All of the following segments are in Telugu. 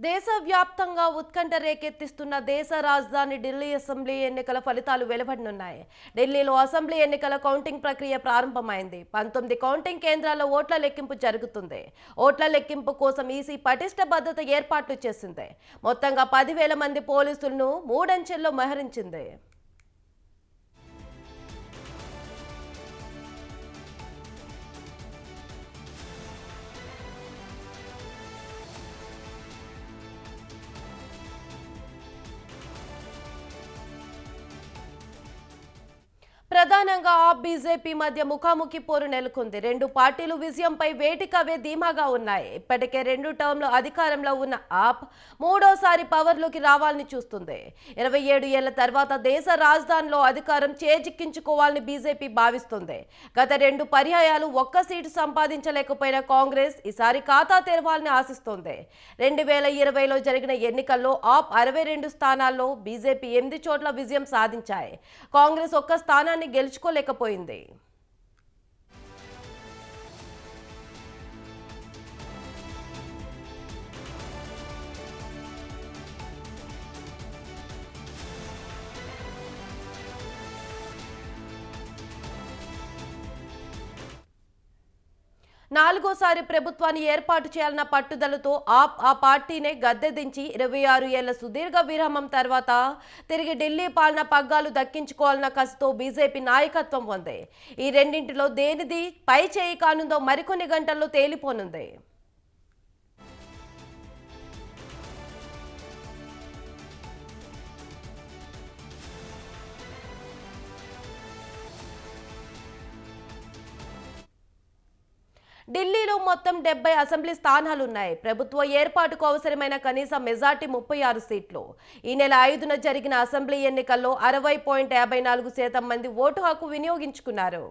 దేశవ్యాప్తంగా ఉత్కంఠ రేకెత్తిస్తున్న దేశ రాజధాని ఢిల్లీ అసెంబ్లీ ఎన్నికల ఫలితాలు వెలువడనున్నాయి. ఢిల్లీలో అసెంబ్లీ ఎన్నికల కౌంటింగ్ ప్రక్రియ ప్రారంభమైంది. పంతొమ్మిది కౌంటింగ్ కేంద్రాల్లో ఓట్ల లెక్కింపు జరుగుతుంది. ఓట్ల లెక్కింపు కోసం ఈసీ పటిష్ట భద్రత ఏర్పాట్లు చేసింది. మొత్తంగా పదివేల మంది పోలీసులను మూడంచెల్లో మోహరించింది. ప్రధానంగా ఆప్ బీజేపీ మధ్య ముఖాముఖి పోరు నెలకొంది. రెండు పార్టీలు విజయంపై వేటికవే ధీమాగా ఉన్నాయి. ఇప్పటికే రెండు టర్మ్లు అధికారంలో ఉన్న ఆప్ మూడోసారి పవర్లోకి రావాలని చూస్తుంది. ఇరవై ఏడు ఏళ్ళ తర్వాత దేశ రాజధానిలో అధికారం చేజిక్కించుకోవాలని బీజేపీ భావిస్తుంది. గత రెండు పర్యాయాలు ఒక్క సీటు సంపాదించలేకపోయిన కాంగ్రెస్ ఈసారి ఖాతా తెరవాలని ఆశిస్తోంది. రెండు వేల ఇరవైలో జరిగిన ఎన్నికల్లో ఆప్ అరవై రెండు స్థానాల్లో బీజేపీ ఎనిమిది చోట్ల విజయం సాధించాయి. కాంగ్రెస్ ఒక్క స్థానాన్ని గెలుచుకోలేకపోయింది. నాలుగోసారి ప్రభుత్వాన్ని ఏర్పాటు చేయాలన్న పట్టుదలతో ఆప్ ఆ పార్టీనే గద్దెదించి ఇరవై ఆరు ఏళ్ళ సుదీర్ఘ విరామం తర్వాత తిరిగి ఢిల్లీ పాలన పగ్గాలు దక్కించుకోవాలన్న కసితో బీజేపీ నాయకత్వం ఉంది ఈ రెండింటిలో దేనిది పై చేయి కానుందో మరికొన్ని గంటల్లో తేలిపోనుంది. ఢిల్లీలో మొత్తం డెబ్బై అసెంబ్లీ స్థానాలున్నాయి. ప్రభుత్వ ఏర్పాటుకు అవసరమైన కనీస మెజార్టీ ముప్పై ఆరు సీట్లు. ఈ నెల ఐదున జరిగిన అసెంబ్లీ ఎన్నికల్లో అరవై పాయింట్ యాభై నాలుగు శాతం మంది ఓటు హక్కు వినియోగించుకున్నారు.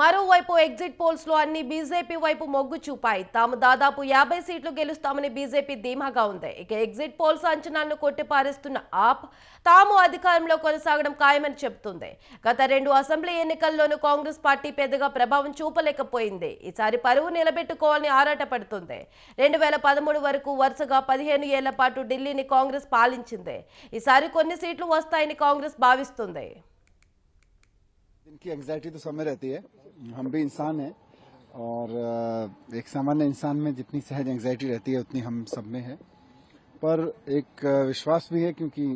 మరోవైపు ఎగ్జిట్ పోల్స్ లో అన్ని బీజేపీ వైపు మొగ్గు చూపాయి తాము దాదాపు యాభై సీట్లు గెలుస్తామని బీజేపీ ధీమాగా ఉంది ఇక ఎగ్జిట్ పోల్స్ అంచనాలను కొట్టిపారేస్తున్న ఆప్ తాము అధికారంలో కొనసాగడం ఖాయమని చెబుతుంది గత రెండు అసెంబ్లీ ఎన్నికల్లోనూ కాంగ్రెస్ పార్టీ పెద్దగా ప్రభావం చూపలేకపోయింది ఈసారి పరువు నిలబెట్టుకోవాలని ఆరాటపడుతుంది రెండు వేల పదమూడు వరకు వరుసగా పదిహేను ఏళ్ల పాటు ఢిల్లీని కాంగ్రెస్ పాలించింది ఈసారి కొన్ని సీట్లు వస్తాయని కాంగ్రెస్ భావిస్తుంది दिन की एंग्जाइटी तो सब में रहती है हम भी इंसान हैं और एक सामान्य इंसान में जितनी सहज एंग्जाइटी रहती है, उतनी हम सब में है। पर एक विश्वास भी है क्योंकि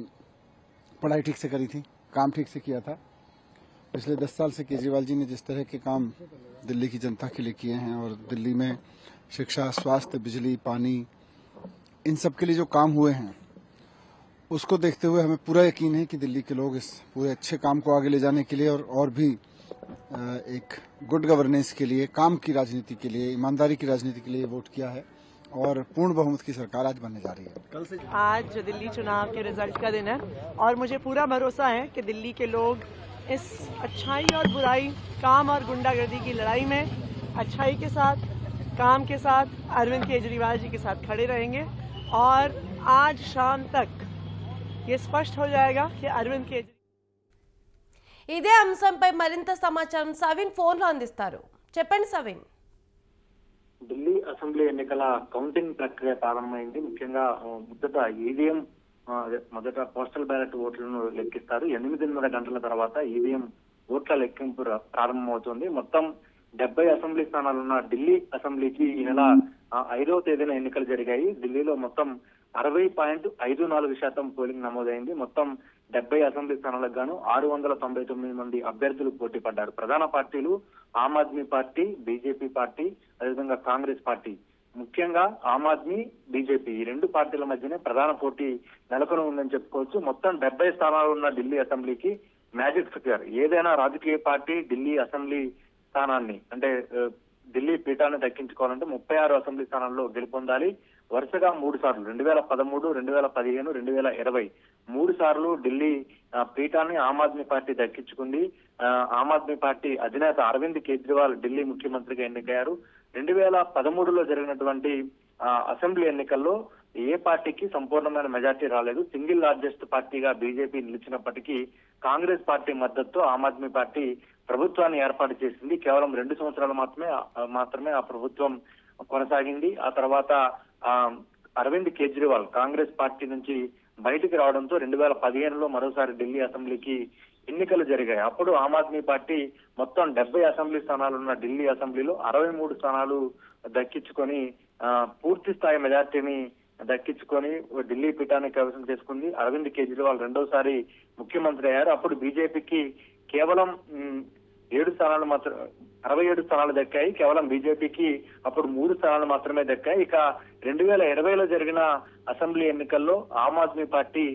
पढ़ाई ठीक से करी थी, काम ठीक से किया था। पिछले दस साल से केजरीवाल जी ने जिस तरह के काम दिल्ली की जनता के लिए किए हैं और दिल्ली में शिक्षा, स्वास्थ्य, बिजली, पानी, इन सब के लिए जो काम हुए हैं, उसको देखते हुए हमें पूरा यकीन है कि दिल्ली के लोग इस पूरे अच्छे काम को आगे ले जाने के लिए और और भी एक गुड गवर्नेंस के लिए काम की राजनीति के लिए ईमानदारी की राजनीति के लिए वोट किया है और पूर्ण बहुमत की सरकार आज बनने जा रही है। कल से आज दिल्ली चुनाव के रिज़ल्ट का दिन है और मुझे पूरा भरोसा है कि दिल्ली के लोग इस अच्छाई और बुराई काम और गुंडागर्दी की लड़ाई में अच्छाई के साथ काम के साथ अरविंद केजरीवाल जी के साथ खड़े रहेंगे और आज शाम तक ये स्पष्ट हो जाएगा कि अरविंद केजरीवाल ఇదే అంశంపై మరింత సమాచారం సవిన్ ఫోన్లో అందిస్తారు. చెప్పండి సవిన్. ఢిల్లీ అసెంబ్లీ ఎన్నికల కౌంటింగ్ ప్రక్రియ ప్రారంభమైంది. ముఖ్యంగా మొదట ఈవీఎం మొదట పోస్టల్ బ్యాలెట్ ఓట్లను లెక్కిస్తారు. ఎనిమిదిన్నర గంటల తర్వాత ఈవీఎం ఓట్ల లెక్కింపు ప్రారంభమవుతుంది. మొత్తం డెబ్బై అసెంబ్లీ స్థానాలున్న ఢిల్లీ అసెంబ్లీకి ఈ నెల ఐదవ తేదీన ఎన్నికలు జరిగాయి. ఢిల్లీలో మొత్తం అరవై పాయింట్ ఐదు నాలుగు శాతం పోలింగ్ నమోదైంది. మొత్తం డెబ్బై అసెంబ్లీ స్థానాలకు గాను ఆరు వందల తొంభై తొమ్మిది మంది అభ్యర్థులు పోటీ పడ్డారు. ప్రధాన పార్టీలు Aam Aadmi party BJP party అదేవిధంగా కాంగ్రెస్ పార్టీ. ముఖ్యంగా ఆమ్ ఆద్మీ బీజేపీ ఈ రెండు పార్టీల మధ్యనే ప్రధాన పోటీ నెలకొని ఉందని చెప్పుకోవచ్చు. మొత్తం డెబ్బై స్థానాలు ఉన్న ఢిల్లీ అసెంబ్లీకి మ్యాజిక్ ఫిగర్ ఏదైనా రాజకీయ పార్టీ ఢిల్లీ అసెంబ్లీ స్థానాన్ని అంటే ఢిల్లీ పీఠాన్ని దక్కించుకోవాలంటే ముప్పై ఆరు అసెంబ్లీ స్థానాల్లో గెలుపొందాలి. వరుసగా మూడు సార్లు రెండు వేల పదమూడు రెండు వేల పదిహేను రెండు వేల ఇరవై. మూడు సార్లు ఢిల్లీ పీఠాన్ని ఆమ్ ఆద్మీ పార్టీ దక్కించుకుంది. ఆమ్ ఆద్మీ పార్టీ అధినేత అరవింద్ కేజ్రీవాల్ ఢిల్లీ ముఖ్యమంత్రిగా ఎన్నికయ్యారు. రెండు వేల పదమూడులో జరిగినటువంటి అసెంబ్లీ ఎన్నికల్లో ఏ పార్టీకి సంపూర్ణమైన మెజార్టీ రాలేదు. సింగిల్ లార్జెస్ట్ పార్టీగా బీజేపీ నిలిచినప్పటికీ కాంగ్రెస్ పార్టీ మద్దతుతో ఆమ్ ఆద్మీ పార్టీ ప్రభుత్వాన్ని ఏర్పాటు చేసింది. కేవలం రెండు సంవత్సరాలు మాత్రమే మాత్రమే ఆ ప్రభుత్వం కొనసాగింది. ఆ తర్వాత అరవింద్ కేజ్రీవాల్ కాంగ్రెస్ పార్టీ నుంచి బయటికి రావడంతో రెండు వేల పదిహేనులో మరోసారి ఢిల్లీ అసెంబ్లీకి ఎన్నికలు జరిగాయి. అప్పుడు ఆమ్ ఆద్మీ పార్టీ మొత్తం డెబ్బై అసెంబ్లీ స్థానాలు ఉన్న ఢిల్లీ అసెంబ్లీలో అరవై మూడు స్థానాలు దక్కించుకొని పూర్తి స్థాయి మెజార్టీని దక్కించుకొని ఢిల్లీ పీఠాన్ని కైవసం చేసుకుంది. అరవింద్ కేజ్రీవాల్ రెండోసారి ముఖ్యమంత్రి అయ్యారు. అప్పుడు బీజేపీకి కేవలం ఏడు స్థానాలు మాత్రం అరవై ఏడు స్థానాలు దక్కాయి. కేవలం బీజేపీకి అప్పుడు మూడు స్థానాలు మాత్రమే దక్కాయి. ఇక రెండు వేల ఇరవైలో జరిగిన అసెంబ్లీ ఎన్నికల్లో ఆమ్ ఆద్మీ పార్టీ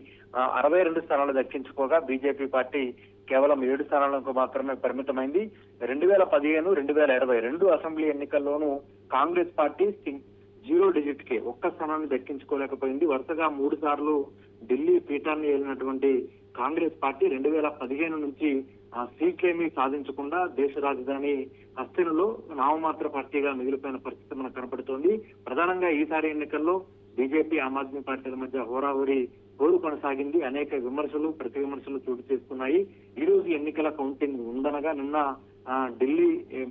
అరవై రెండు స్థానాలు దక్కించుకోగా బీజేపీ పార్టీ కేవలం ఏడు స్థానాలకు మాత్రమే పరిమితమైంది. రెండు వేల పదిహేను రెండు వేల ఇరవై రెండు అసెంబ్లీ ఎన్నికల్లోనూ కాంగ్రెస్ పార్టీ జీరో డిజిట్కి ఒక్క స్థానాన్ని దక్కించుకోలేకపోయింది. వరుసగా మూడు సార్లు ఢిల్లీ పీఠాన్ని వెళ్ళినటువంటి కాంగ్రెస్ పార్టీ రెండు వేల పదిహేను నుంచి సీట్లేమీ సాధించకుండా దేశ రాజధాని హస్తినలో నామమాత్ర పార్టీగా మిగిలిపోయిన పరిస్థితి మనకు కనపడుతోంది. ప్రధానంగా ఈసారి ఎన్నికల్లో బీజేపీ ఆమ్ ఆద్మీ పార్టీల మధ్య హోరాహోరీ పోరు కొనసాగింది. అనేక విమర్శలు ప్రతి విమర్శలు చోటు చేసుకున్నాయి. ఈ రోజు ఎన్నికల కౌంటింగ్ ఉందనగా నిన్న ఆ, ఢిల్లీ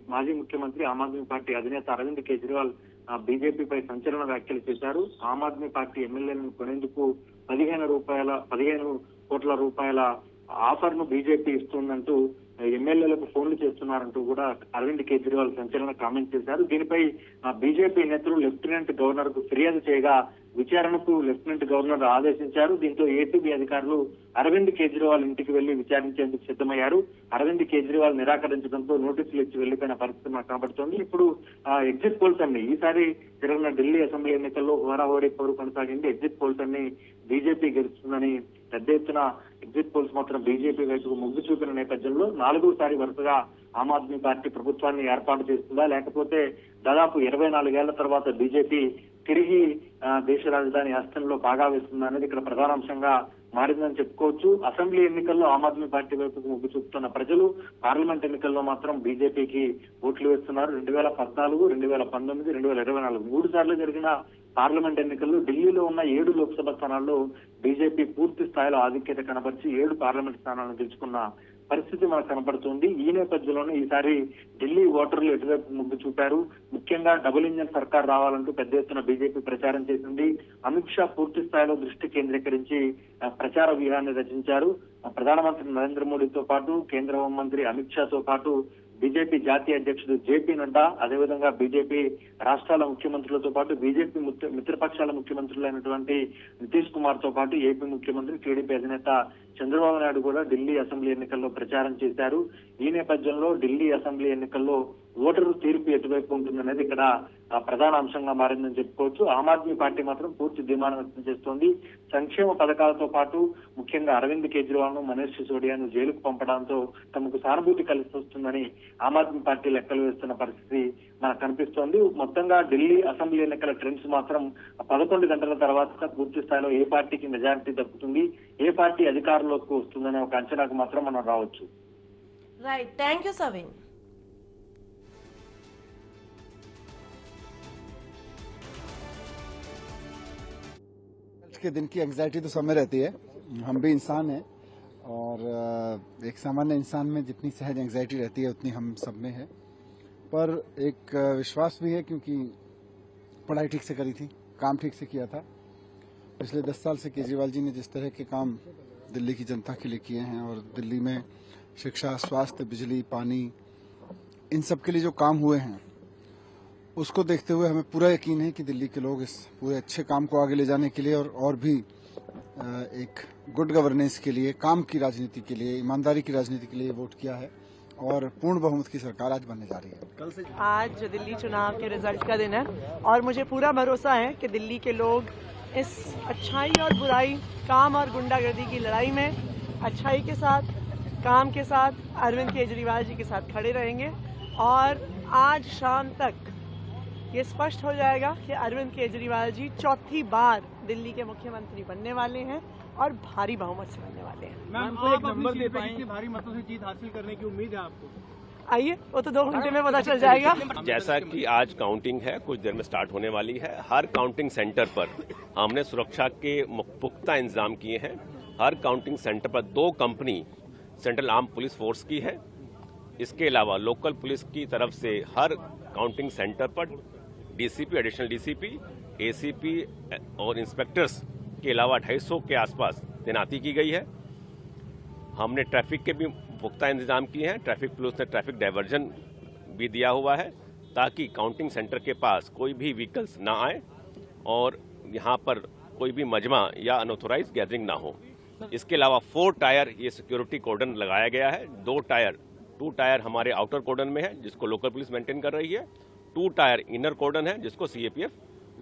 మాజీ ముఖ్యమంత్రి ఆమ్ ఆద్మీ పార్టీ అధినేత అరవింద్ కేజ్రీవాల్ బీజేపీపై సంచలన వ్యాఖ్యలు చేశారు. ఆమ్ ఆద్మీ పార్టీ ఎమ్మెల్యేలను కొనేందుకు పదిహేను రూపాయల పదిహేను కోట్ల రూపాయల ఆఫర్ను బీజేపీ ఇస్తుందంటూ ఎమ్మెల్యేలకు ఫోన్లు చేస్తున్నారంటూ కూడా అరవింద్ కేజ్రీవాల్ సంచలన కామెంట్ చేశారు. దీనిపై బీజేపీ నేతలు లెఫ్టినెంట్ గవర్నర్కు ఫిర్యాదు చేయగా విచారణకు లెఫ్టినెంట్ గవర్నర్ ఆదేశించారు. దీంతో ఏటీబీ అధికారులు అరవింద్ కేజ్రీవాల్ ఇంటికి వెళ్ళి విచారించేందుకు సిద్ధమయ్యారు. అరవింద్ కేజ్రీవాల్ నిరాకరించడంతో నోటీసులు ఇచ్చి వెళ్ళిపోయిన పరిస్థితి మనకు కనబడుతోంది. ఇప్పుడు ఆ, ఎగ్జిట్ పోల్స్ అన్ని ఈసారి జరిగిన ఢిల్లీ అసెంబ్లీ ఎన్నికల్లో హోరాహోరీ పోరు కొనసాగింది. ఎగ్జిట్ పోల్స్ అన్ని బీజేపీ గెలుస్తుందని పెద్ద ఎత్తున ఎగ్జిట్ పోల్స్ మాత్రం బీజేపీ వైపుకు మొగ్గు చూపిన నేపథ్యంలో నాలుగోసారి వరుసగా ఆమ్ ఆద్మీ పార్టీ ప్రభుత్వాన్ని ఏర్పాటు చేస్తుందా? లేకపోతే దాదాపు ఇరవై నాలుగేళ్ళ తర్వాత బీజేపీ తిరిగి దేశ రాజధాని హస్తంలో బాగా వేస్తుంది అనేది ఇక్కడ ప్రధాన అంశంగా మారిందని చెప్పుకోవచ్చు. అసెంబ్లీ ఎన్నికల్లో ఆమ్ ఆద్మీ పార్టీ వైపు మొగ్గు చూపుతున్న ప్రజలు పార్లమెంట్ ఎన్నికల్లో మాత్రం బీజేపీకి ఓట్లు వేస్తున్నారు. రెండు వేల పద్నాలుగు రెండు వేల పంతొమ్మిది రెండు వేల ఇరవై నాలుగు మూడు సార్లు జరిగిన పార్లమెంట్ ఎన్నికల్లో ఢిల్లీలో ఉన్న ఏడు లోక్సభ స్థానాల్లో బీజేపీ పూర్తి స్థాయిలో ఆధిక్యత కనబరిచి ఏడు పార్లమెంట్ స్థానాలను గెలుచుకున్న పరిస్థితి మనకు కనబడుతుంది. ఈ నేపథ్యంలోనే ఈసారి ఢిల్లీ ఓటర్లు ఎటువైపు ముగ్గు చూపారు? ముఖ్యంగా డబుల్ ఇంజన్ సర్కార్ రావాలంటూ పెద్ద ఎత్తున బీజేపీ ప్రచారం చేసింది. అమిత్ షా పూర్తి స్థాయిలో దృష్టి కేంద్రీకరించి ప్రచార వ్యూహాన్ని రచించారు. ప్రధానమంత్రి నరేంద్ర మోడీతో పాటు కేంద్ర హోంమంత్రి అమిత్ షాతో పాటు బీజేపీ జాతీయ అధ్యక్షుడు జేపీ నడ్డా అదేవిధంగా బీజేపీ రాష్ట్రాల ముఖ్యమంత్రులతో పాటు బీజేపీ మిత్రపక్షాల ముఖ్యమంత్రులైనటువంటి నితీష్ కుమార్తో పాటు ఏపీ ముఖ్యమంత్రి టీడీపీ అధినేత చంద్రబాబు నాయుడు కూడా ఢిల్లీ అసెంబ్లీ ఎన్నికల్లో ప్రచారం చేశారు. ఈ నేపథ్యంలో ఢిల్లీ అసెంబ్లీ ఎన్నికల్లో ఓటరు తీర్పు ఎటువైపు ఉంటుందనేది ఇక్కడ ఆ, ప్రధాన అంశంగా మారిందని చెప్పుకోవచ్చు. ఆమ్ ఆద్మీ పార్టీ మాత్రం పూర్తి ధీమానం వ్యక్తం చేస్తోంది. సంక్షేమ పథకాలతో పాటు ముఖ్యంగా అరవింద్ కేజ్రీవాల్ను మనీష్ సిసోడియాను జైలుకు పంపడంతో తమకు సానుభూతి కలిసి వస్తుందని ఆమ్ ఆద్మీ పార్టీ లెక్కలు వేస్తున్న పరిస్థితి మనకు కనిపిస్తోంది. మొత్తంగా ఢిల్లీ అసెంబ్లీ ఎన్నికల ట్రెండ్స్ మాత్రం పదకొండు గంటల తర్వాత పూర్తి స్థాయిలో ఏ పార్టీకి మెజారిటీ దక్కుతుంది ఏ పార్టీ అధికారంలోకి వస్తుందనే ఒక అంచనాకు మాత్రం మనం రావచ్చు. రైట్ థ్యాంక్ యూ సవీన్ के दिन की एंग्जाइटी तो समय रहती है। हम भी इंसान हैं और एक सामान्य इंसान में जितनी सहज एंग्जाइटी रहती है, उतनी हम सब में है। पर एक विश्वास भी है क्योंकि पढ़ाई ठीक से करी थी, काम ठीक से किया था। पिछले दस साल से केजरीवाल जी ने जिस तरह के काम दिल्ली की जनता के लिए किए हैं और दिल्ली में शिक्षा, स्वास्थ्य, बिजली, पानी, इन सब के लिए जो काम हुए हैं उसको देखते हुए हमें पूरा यकीन है कि दिल्ली के लोग इस पूरे अच्छे काम को आगे ले जाने के लिए और और भी एक गुड गवर्नेंस के लिए, काम की राजनीति के लिए, ईमानदारी की राजनीति के लिए वोट किया है और पूर्ण बहुमत की सरकार आज बनने जा रही है। आज दिल्ली चुनाव के रिज़ल्ट का दिन है और मुझे पूरा भरोसा है कि दिल्ली के लोग इस अच्छाई और बुराई, काम और गुंडागर्दी की लड़ाई में अच्छाई के साथ, काम के साथ, अरविंद केजरीवाल जी के साथ खड़े रहेंगे और आज शाम तक ये स्पष्ट हो जाएगा कि अरविंद केजरीवाल जी चौथी बार दिल्ली के मुख्यमंत्री बनने वाले हैं और भारी बहुमत से बनने वाले हैं। मैम को एक नंबर दे पाएँगे भारी मतों से जीत हासिल करने की उम्मीद है आपको? आइए वो तो दो घंटे में पता चल जाएगा। जैसा कि आज काउंटिंग है कुछ देर में स्टार्ट होने वाली है। हर काउंटिंग सेंटर पर हमने सुरक्षा के पुख्ता इंतज़ाम किए हैं। हर काउंटिंग सेंटर पर दो company central arm police force की है। इसके अलावा लोकल पुलिस की तरफ़ से हर काउंटिंग सेंटर पर डीसीपी एडिशनल डीसीपी एसीपी और इंस्पेक्टर्स के अलावा 250 के आसपास तैनाती की गई है। हमने ट्रैफ़िक के भी पुख्ता इंतज़ाम किए हैं। ट्रैफ़िक पुलिस ने ट्रैफ़िक डाइवर्जन भी दिया हुआ है ताकि काउंटिंग सेंटर के पास कोई भी व्हीकल्स ना आए और यहाँ पर कोई भी मजमा या अनऑथोराइज गैदरिंग ना हो। इसके अलावा फोर टायर ये सिक्योरिटी कोडन लगाया गया है। दो टायर टू टायर हमारे आउटर कोडन में है, जिसको लोकल पुलिस मेंटेन कर रही है। टू टायर इनर कोडन है, जिसको सीएपीएफ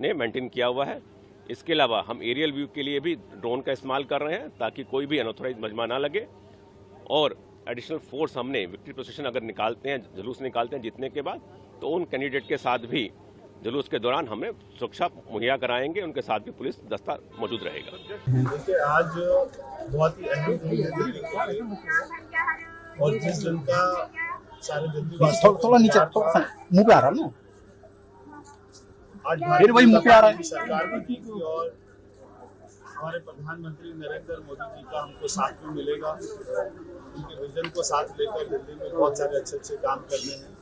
ने मेंटेन किया हुआ है। इसके अलावा हम एरियल व्यू के लिए भी ड्रोन का इस्तेमाल कर रहे हैं, ताकि कोई भी अनऑथोराइज मजमा ना लगे। और एडिशनल फोर्स हमने विक्ट्री प्रोसेशन अगर निकालते हैं, जुलूस निकालते हैं जीतने के बाद तो उन कैंडिडेट के साथ भी जुलूस के दौरान हमें सुरक्षा मुहैया कराएँगे, उनके साथ भी पुलिस दस्ता मौजूद रहेगा। आज बहुत ही अहम और जिस दिल्ली बस थोड़ा थोड़ा नीचे थोड़ा सा मुँह पे आ रहा है ना? आज फिर वही मुँह पे आ रहा है। सरकार भी ठीक थी और हमारे प्रधानमंत्री नरेंद्र मोदी जी का हमको साथ में मिलेगा। उनके विजन को साथ लेकर दिल्ली में बहुत सारे अच्छे अच्छे काम करने हैं।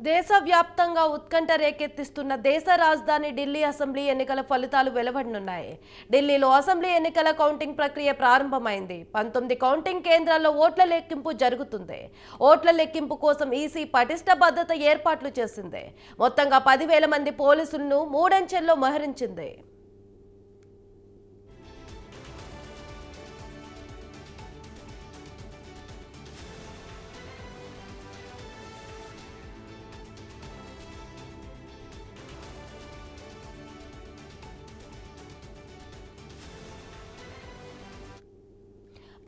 దేశవ్యాప్తంగా ఉత్కంఠ రేకెత్తిస్తున్న దేశ రాజధాని ఢిల్లీ అసెంబ్లీ ఎన్నికల ఫలితాలు వెలువడనున్నాయి. ఢిల్లీలో అసెంబ్లీ ఎన్నికల కౌంటింగ్ ప్రక్రియ ప్రారంభమైంది. పంతొమ్మిది కౌంటింగ్ కేంద్రాల్లో ఓట్ల లెక్కింపు జరుగుతుంది. ఓట్ల లెక్కింపు కోసం ఈసీ పటిష్ట భద్రత ఏర్పాట్లు చేసింది. మొత్తంగా పదివేల మంది పోలీసులను మూడంచెల్లో మోహరించింది.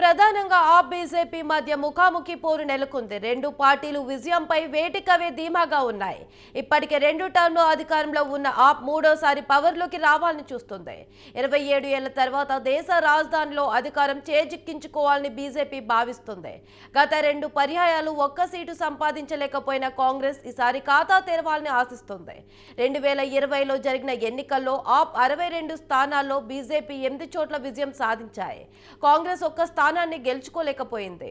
ప్రధానంగా ఆ బీజేపీ మధ్య ముఖాముఖి పోరు నెలకొంది. రెండు పార్టీలు విజయంపై వేటికవే ధీమాగా ఉన్నాయి. ఇప్పటికే రెండు టర్మ్లో అధికారంలో ఉన్న ఆప్ మూడోసారి పవర్లోకి రావాలని చూస్తుంది. ఇరవై ఏడు ఏళ్ళ తర్వాత దేశ రాజధానిలో అధికారం చేజిక్కించుకోవాలని బీజేపీ భావిస్తుంది. గత రెండు పర్యాయాలు ఒక్క సీటు సంపాదించలేకపోయిన కాంగ్రెస్ ఈసారి ఖాతా తెరవాలని ఆశిస్తుంది. రెండు వేల ఇరవైలో జరిగిన ఎన్నికల్లో ఆప్ అరవై రెండు స్థానాల్లో బీజేపీ ఎనిమిది చోట్ల విజయం సాధించాయి. కాంగ్రెస్ ఒక్క స్థానం స్థానాన్ని గెలుచుకోలేకపోయింది.